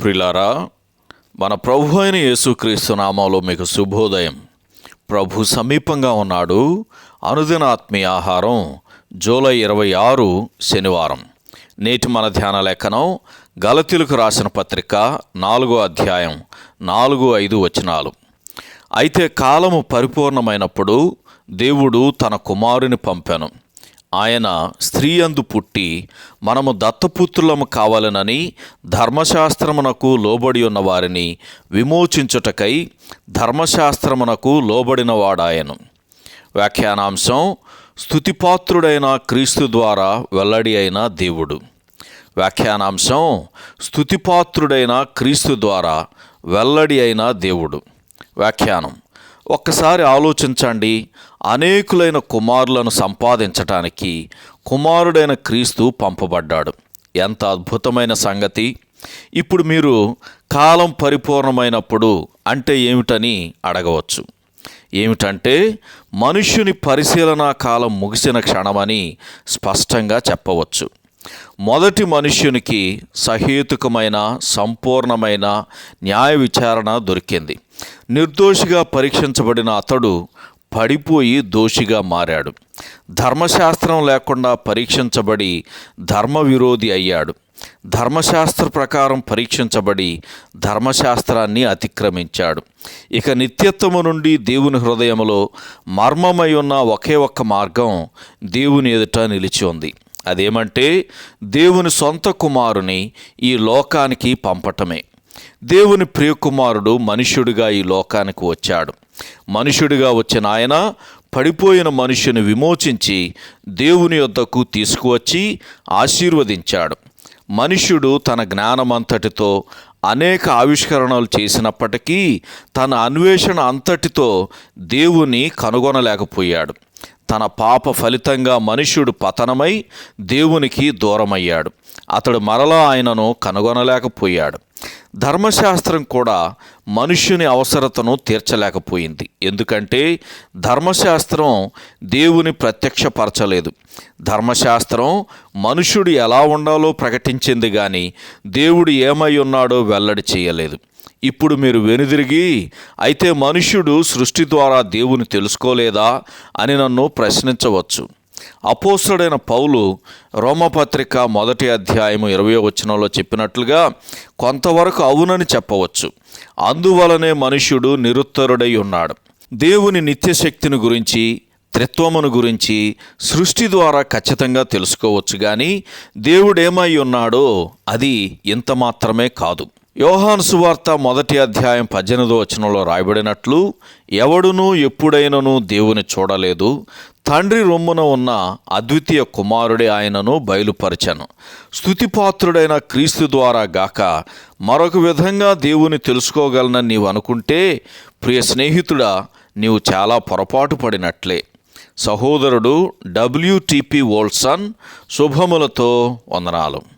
ప్రిలారా మన ప్రభు అయిన యేసుక్రీస్తు నామంలో మీకు శుభోదయం. ప్రభు సమీపంగా ఉన్నాడు. అనుదిన ఆత్మీయ ఆహారం జూలై ఇరవై ఆరు శనివారం. నేటి మన ధ్యాన లేఖనం గలతీలకు రాసిన పత్రిక నాలుగో అధ్యాయం నాలుగు ఐదు వచనాలు. అయితే కాలము పరిపూర్ణమైనప్పుడు దేవుడు తన కుమారుని పంపాను. ఆయన స్త్రీ అందు పుట్టి మనము దత్తపుత్రులము కావాలనని ధర్మశాస్త్రమునకు లోబడి ఉన్న వారిని విమోచించుటకై ధర్మశాస్త్రమునకు లోబడిన వాడాయను. వ్యాఖ్యానాంశం స్తుతిపాత్రుడైన క్రీస్తు ద్వారా వెల్లడి అయిన దేవుడు. వ్యాఖ్యానాంశం స్తుతిపాత్రుడైన క్రీస్తు ద్వారా వెల్లడి అయిన దేవుడు. వ్యాఖ్యానం ఒక్కసారి ఆలోచించండి. అనేకులైన కుమారులను సంపాదించటానికి కుమారుడైన క్రీస్తు పంపబడ్డాడు. ఎంత అద్భుతమైన సంగతి. ఇప్పుడు మీరు కాలం పరిపూర్ణమైనప్పుడు అంటే ఏమిటని అడగవచ్చు. ఏమిటంటే మనుష్యుని పరిశీలనా కాలం ముగిసిన క్షణమని స్పష్టంగా చెప్పవచ్చు. మొదటి మనుష్యునికి సహేతుకమైన సంపూర్ణమైన న్యాయ విచారణ దొరికింది. నిర్దోషిగా పరీక్షించబడిన అతడు పడిపోయి దోషిగా మారాడు. ధర్మశాస్త్రం లేకుండా పరీక్షించబడి ధర్మ విరోధి అయ్యాడు. ధర్మశాస్త్ర ప్రకారం పరీక్షించబడి ధర్మశాస్త్రాన్ని అతిక్రమించాడు. ఇక నిత్యత్వము నుండి దేవుని హృదయంలో మర్మమై ఉన్న ఒకే ఒక్క మార్గం దేవుని ఎదుట నిలిచి ఉంది. అదేమంటే దేవుని సొంత కుమారుని ఈ లోకానికి పంపటమే. దేవుని ప్రియకుమారుడు మనుష్యుడిగా ఈ లోకానికి వచ్చాడు. మనుష్యుడిగా వచ్చిన ఆయన పడిపోయిన మనుషుని విమోచించి దేవుని యొద్దకు తీసుకువచ్చి ఆశీర్వదించాడు. మనుష్యుడు తన జ్ఞానమంతటితో అనేక ఆవిష్కరణలు చేసినప్పటికీ తన అన్వేషణ అంతటితో దేవుని కనుగొనలేకపోయాడు. తన పాప ఫలితంగా మనుష్యుడు పతనమై దేవునికి దూరమయ్యాడు. అతడు మరలా ఆయనను కనుగొనలేకపోయాడు. ధర్మశాస్త్రం కూడా మనుష్యుని అవసరతను తీర్చలేకపోయింది. ఎందుకంటే ధర్మశాస్త్రం దేవుని ప్రత్యక్షపరచలేదు. ధర్మశాస్త్రం మనుష్యుడు ఎలా ఉండాలో ప్రకటించింది కానీ దేవుడు ఏమై ఉన్నాడో వెల్లడి చేయలేదు. ఇప్పుడు మీరు వెనుదిరిగి అయితే మనుష్యుడు సృష్టి ద్వారా దేవుని తెలుసుకోలేదా? అని నన్ను ప్రశ్నించవచ్చు. అపోసుడైన పౌలు రోమపత్రిక మొదటి అధ్యాయము ఇరవై వచనంలో చెప్పినట్లుగా కొంతవరకు అవునని చెప్పవచ్చు. అందువలనే మనుష్యుడు నిరుత్తరుడై ఉన్నాడు. దేవుని నిత్యశక్తిని గురించి త్రిత్వమును గురించి సృష్టి ద్వారా ఖచ్చితంగా తెలుసుకోవచ్చు కానీ దేవుడేమై ఉన్నాడో అది ఇంత మాత్రమే కాదు. యోహాను సువార్త మొదటి అధ్యాయం పద్దెనిమిదో వచనంలో రాయబడినట్లు ఎవడునూ ఎప్పుడైనను దేవుని చూడలేదు తండ్రి రొమ్మున ఉన్న అద్వితీయ కుమారుడే ఆయనను బయలుపరచను. స్థుతిపాత్రుడైన క్రీస్తు ద్వారా గాక మరొక విధంగా దేవుని తెలుసుకోగలనని నీవు అనుకుంటే ప్రియ స్నేహితుడా నీవు చాలా పొరపాటు పడినట్లే. సహోదరుడు డబ్ల్యూటిపి వోల్సన్ శుభములతో వందనాలు.